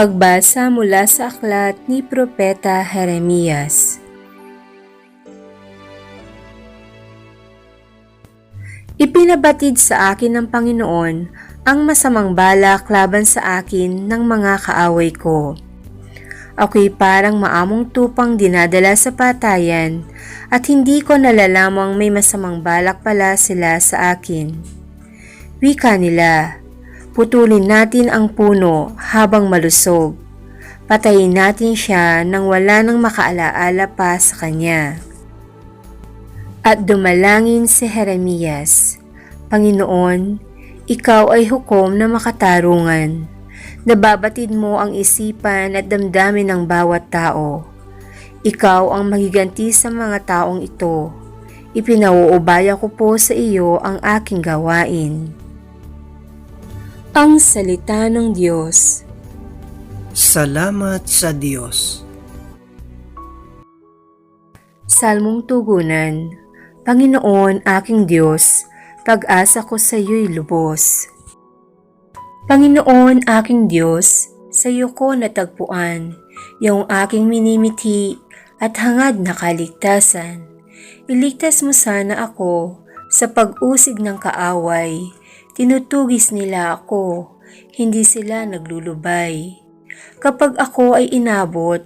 Pagbasa mula sa aklat ni Propeta Jeremias. Ipinabatid sa akin ng Panginoon ang masamang balak laban sa akin ng mga kaaway ko. Ako'y parang maamong tupang dinadala sa patayan at hindi ko nalalamang may masamang balak pala sila sa akin. Wika nila, putulin natin ang puno habang malusog. Patayin natin siya nang wala nang makaalaala pa sa kanya. At dumalangin si Jeremias, Panginoon, ikaw ay hukom na makatarungan. Nababatid mo ang isipan at damdamin ng bawat tao. Ikaw ang magiganti sa mga taong ito. Ipinauubaya ko po sa iyo ang aking gawain. Ang Salita ng Diyos Salamat sa Diyos. Salmong Tugunan Panginoon aking Diyos, pag-asa ko sa iyo'y lubos. Panginoon aking Diyos, sa iyo ko natagpuan, yung aking minimiti at hangad na kaligtasan. Iligtas mo sana ako sa pag-usig ng kaaway, tinutugis nila ako, hindi sila naglulubay. Kapag ako ay inabot,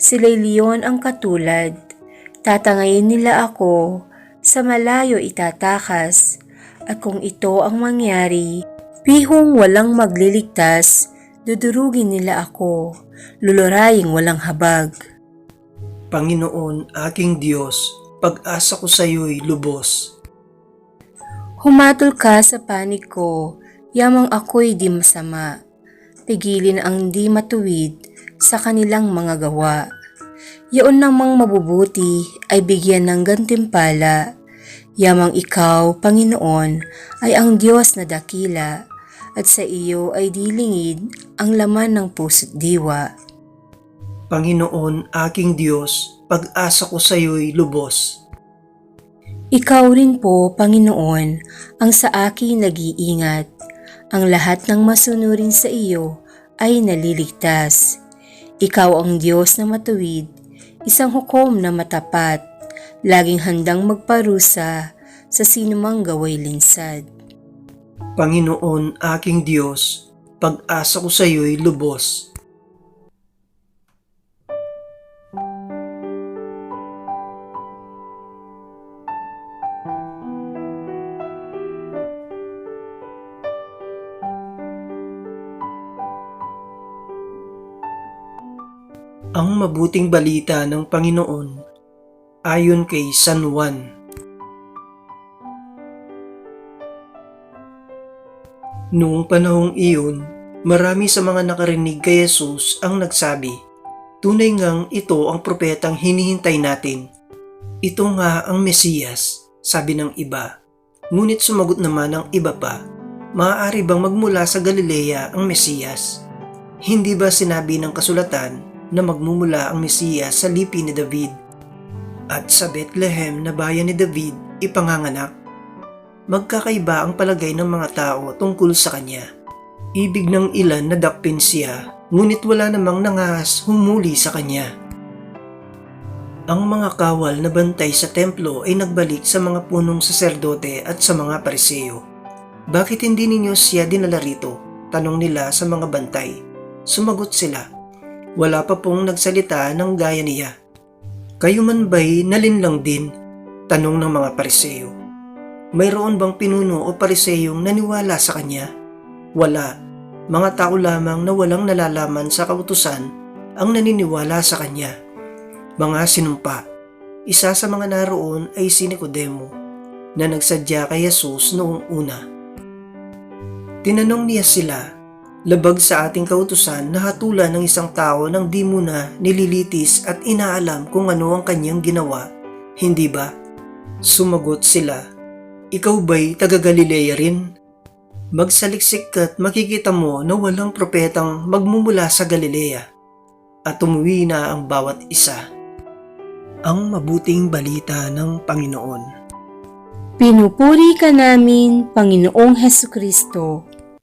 sila'y leon ang katulad, tatangayin nila ako, sa malayo itatakas, at kung ito ang mangyari, Pihong walang magliligtas, dudurugin nila ako, luluraying walang habag. Panginoon, aking Diyos, pag-asa ko sa iyo'y lubos. Humatol ka sa panig ko, yamang ako'y di masama. Pigilin ang di matuwid sa kanilang mga gawa. Yaon namang mabubuti ay bigyan ng gantimpala. Yamang ikaw, Panginoon, ay ang Diyos na dakila at sa iyo ay dilingid ang laman ng puso't diwa. Panginoon, aking Diyos, pag-asa ko sa iyo'y lubos. Ikaw rin po, Panginoon, ang sa akin nag-iingat. Ang lahat ng masunurin sa iyo ay naliligtas. Ikaw ang Diyos na matuwid, isang hukom na matapat, laging handang magparusa sa sinumang gaway linsad. Panginoon, aking Diyos, pag-asa ko sa iyo'y lubos. Ang mabuting balita ng Panginoon ayon kay San Juan Noong panahong iyon, marami sa mga nakarinig kay Jesus ang nagsabi, Tunay ngang ito ang propetang hinihintay natin. Ito nga ang Mesiyas, sabi ng iba. Ngunit sumagot naman ang iba pa, Maaari bang magmula sa Galilea ang Mesiyas? Hindi ba sinabi ng kasulatan na magmumula ang Mesiyas sa lipi ni David? At sa Bethlehem na bayan ni David ipanganganak? magkakaiba ang palagay ng mga tao tungkol sa kanya. Ibig ng ilan na dakpin siya, ngunit wala namang nangahas humuli sa kanya. Ang mga kawal na bantay sa templo ay nagbalik sa mga punong saserdote at sa mga pariseo. Bakit hindi ninyo siya dinala rito? Tanong nila sa mga bantay. Sumagot sila. Wala pa pong nagsalita ng gaya niya. Kayo man ba'y nalinlang din? Tanong ng mga pariseo. Mayroon bang pinuno o pariseyong naniwala sa kanya? Wala. Mga tao lamang na walang nalalaman sa kautusan ang naniniwala sa kanya. Mga sinumpa. Isa sa mga naroon ay si Nicodemo na nagsadya kay Jesus noong una. Tinanong niya sila, labag sa ating kautusan na hatulan ng isang tao nang di mo na nililitis at inaalam kung ano ang kanyang ginawa, hindi ba? Sumagot sila, ikaw ba'y taga Galilea rin? Magsaliksik ka't makikita mo na walang propetang magmumula sa Galilea at umuwi na ang bawat isa. Ang mabuting balita ng Panginoon. Pinupuri ka namin, Panginoong Heso Kristo.